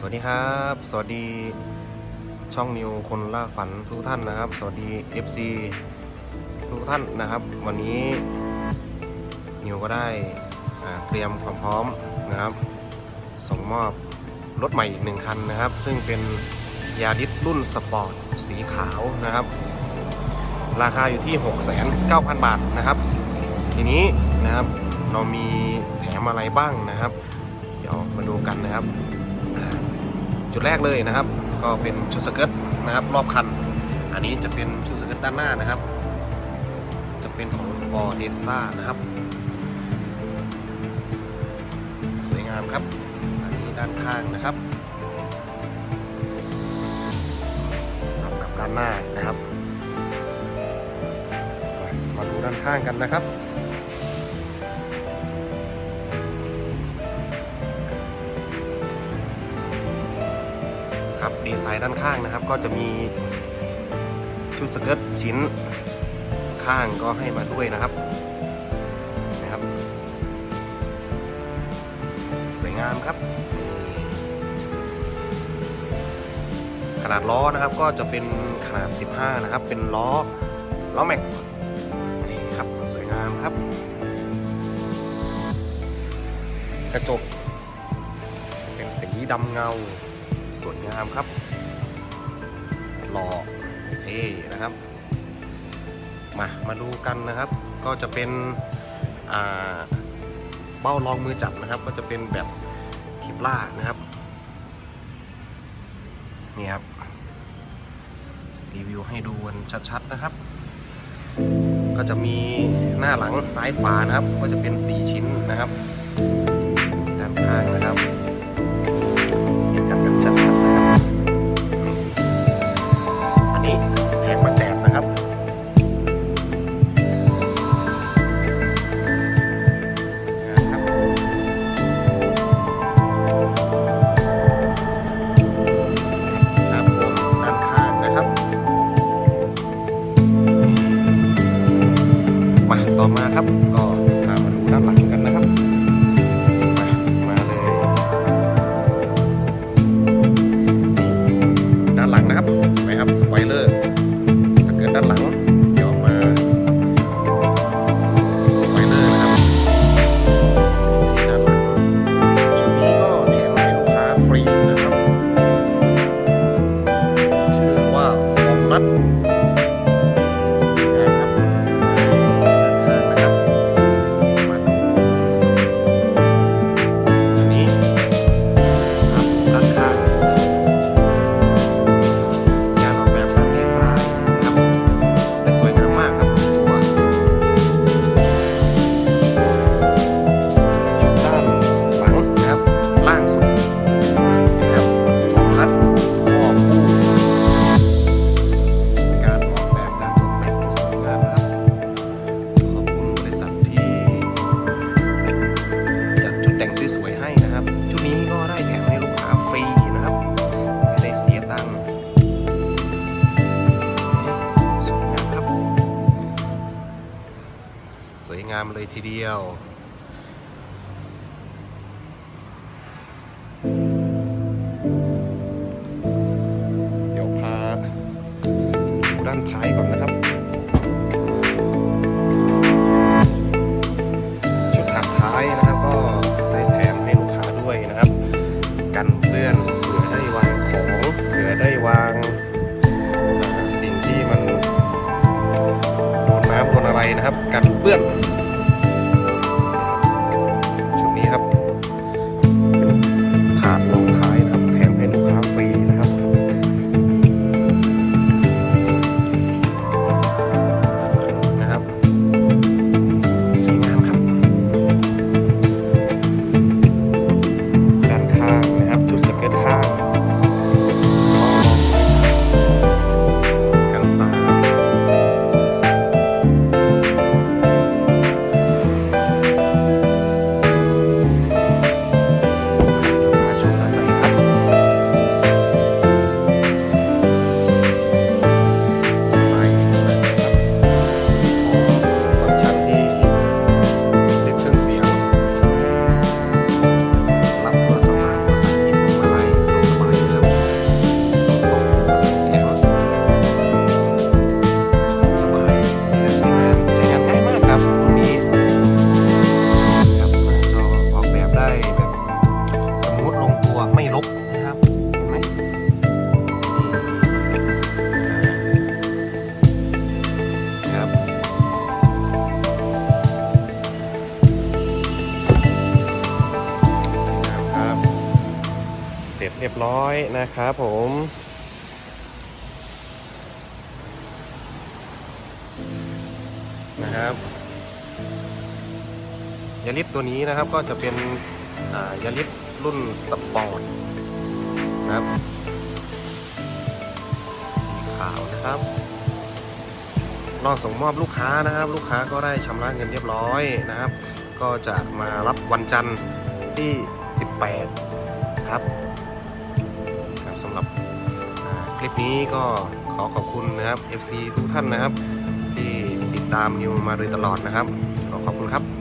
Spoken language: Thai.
สวัสดีครับ สวัสดีช่องนิวคนล่าฝันทุกท่านนะครับ สวัสดี FC ทุกท่านนะครับ วันนี้นิวก็ได้เตรียมความพร้อมนะครับ ส่งมอบรถใหม่อีกหนึ่งคันนะครับ ซึ่งเป็นยาดิสรุ่นสปอร์ตสีขาวนะครับ ราคาอยู่ที่ 6,900 บาทนะครับ ทีนี้นะครับเรามีแถมอะไรบ้างนะครับ เดี๋ยวมาดูกันนะครับ จุดแรกเลยนะครับ ก็เป็นชุดสเกิร์ตนะครับ รอบคัน อันนี้จะเป็นชุดสเกิร์ตด้านหน้านะครับ จะเป็นของ Ford d e s a นะครับ สวยงามครับ อันนี้ด้านข้างนะครับรับกับด้านหน้านะครับ มาดูด้านข้างกันนะครับ ครับดีไซน์ด้านข้างนะครับ ก็จะมีชุดสเกิร์ตชิ้นข้างก็ให้มาด้วยนะครับนะครับ สวยงามครับ ขนาดล้อนะครับก็จะเป็นขนาด 15 นะครับ เป็นล้อล้อแม็กนี่ครับสวยงามครับ กระจกเป็นสีดำเงา สวยงามครับหล่อเท่นะครับ มามาดูกันนะครับ ก็จะเป็นเบ้ารองมือจับนะครับ ก็จะเป็นแบบคลิปล่านะครับนี่ครับรีวิวให้ดูกันชัดๆนะครับ ก็จะมีหน้าหลังซ้ายขวานะครับ ก็จะเป็น 4 ชิ้นนะครับด้านข้างนะครับ ครับ นะครับ ชุดนี้ก็ได้แถมให้ลูกค้าฟรีนะครับ ไม่ได้เสียตังค์สวยงามครับ สวยงามเลยทีเดียว นะครับกันเปื้อน เรียบร้อยนะครับผมนะครับยาริสตัวนี้นะครับก็จะเป็นยาริสรุ่นสปอร์ตนะครับขาวนะครับรอส่งมอบลูกค้านะครับ ลูกค้าก็ได้ชำระเงินเรียบร้อยนะครับ ก็จะมารับวันจันทร์ที่ 18 ครับครับ คลิปนี้ก็ขอขอบคุณนะครับ FC ทุกท่านนะครับ ที่ติดตามนิวมาโดยตลอดนะครับ ขอขอบคุณครับ